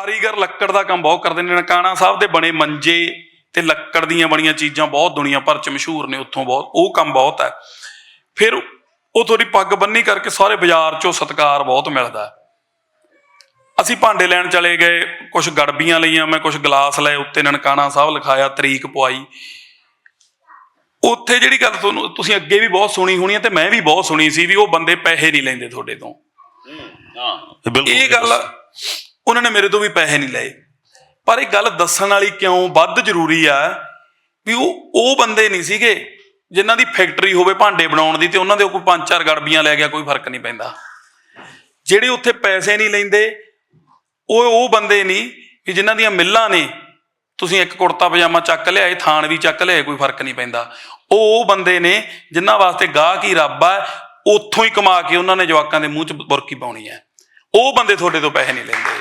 ਕਾਰੀਗਰ ਲੱਕੜ ਦਾ ਕੰਮ ਬਹੁਤ ਕਰਦੇ ਨੇ ਨਨਕਾਣਾ ਸਾਹਿਬ ਦੇ ਬਣੇ ਮੰਜੇ ਤੇ ਲੱਕੜ ਦੀਆਂ ਬਣੀਆਂ ਚੀਜ਼ਾਂ ਬਹੁਤ ਦੁਨੀਆ ਭਰ ਚ ਮਸ਼ਹੂਰ ਨੇ ਉੱਥੋਂ ਬਹੁਤ ਉਹ ਕੰਮ ਬਹੁਤ ਹੈ। ਫਿਰ ਉਹ ਤੁਹਾਡੀ ਪੱਗ ਬੰਨੀ ਕਰਕੇ ਸਾਰੇ ਬਾਜ਼ਾਰ ਚੋਂ ਸਤਕਾਰ ਬਹੁਤ ਮਿਲਦਾ ਹੈ। ਅਸੀਂ ਭਾਂਡੇ ਲੈਣ ਚਲੇ ਗਏ ਕੁਝ ਗੜਬੀਆਂ ਲਈਆਂ ਮੈਂ ਕੁਝ ਗਲਾਸ ਲਏ ਉੱਤੇ ਨਨਕਾਣਾ ਸਾਹਿਬ ਲਿਖਾਇਆ ਤਰੀਕ ਪਵਾਈ ਉੱਥੇ ਜਿਹੜੀ ਗੱਲ ਤੁਹਾਨੂੰ ਤੁਸੀਂ ਅੱਗੇ ਵੀ ਬਹੁਤ ਸੁਣੀ ਹੋਣੀ ਹੈ ਤੇ ਮੈਂ ਵੀ ਬਹੁਤ ਸੁਣੀ ਸੀ ਵੀ ਉਹ ਬੰਦੇ ਪੈਸੇ ਨਹੀਂ ਲੈਂਦੇ ਤੁਹਾਡੇ ਤੋਂ। ਹਾਂ ਇਹ ਗੱਲ ਉਹਨਾਂ ਨੇ ਮੇਰੇ ਤੋਂ ਵੀ ਪੈਸੇ ਨਹੀਂ ਲਏ। ਪਰ ਇਹ ਗੱਲ ਦੱਸਣ ਵਾਲੀ ਕਿਉਂ ਵੱਧ ਜ਼ਰੂਰੀ ਆ ਵੀ ਉਹ ਉਹ ਬੰਦੇ ਨਹੀਂ ਸੀਗੇ ਜਿਨ੍ਹਾਂ ਦੀ ਫੈਕਟਰੀ ਹੋਵੇ ਭਾਂਡੇ ਬਣਾਉਣ ਦੀ ਤੇ ਉਹਨਾਂ ਦੇ ਕੋਈ ਪੰਜ ਚਾਰ ਗੜਬੀਆਂ ਲੈ ਗਿਆ ਕੋਈ ਫ਼ਰਕ ਨਹੀਂ ਪੈਂਦਾ। ਜਿਹੜੇ ਉੱਥੇ ਪੈਸੇ ਨਹੀਂ ਲੈਂਦੇ, ਉਹ ਉਹ ਬੰਦੇ ਨਹੀਂ ਕਿ ਜਿਨ੍ਹਾਂ ਦੀਆਂ ਮਿੱਲਾਂ ਨੇ। ਤੁਸੀਂ ਇੱਕ ਕੁੜਤਾ ਪਜਾਮਾ ਚੱਕ ਲਿਆਏ ਥਾਣ ਵੀ ਚੱਕ ਲਿਆਏ ਕੋਈ ਫ਼ਰਕ ਨਹੀਂ ਪੈਂਦਾ। ਉਹ ਉਹ ਬੰਦੇ ਨੇ ਜਿਨ੍ਹਾਂ ਵਾਸਤੇ ਗਾਹਕ ਹੀ ਰੱਬ ਆ, ਉੱਥੋਂ ਹੀ ਕਮਾ ਕੇ ਉਹਨਾਂ ਨੇ ਜਵਾਕਾਂ ਦੇ ਮੂੰਹ 'ਚ ਬੁਰਕੀ ਪਾਉਣੀ ਹੈ। ਉਹ ਬੰਦੇ ਤੁਹਾਡੇ ਤੋਂ ਪੈਸੇ ਨਹੀਂ ਲੈਂਦੇ।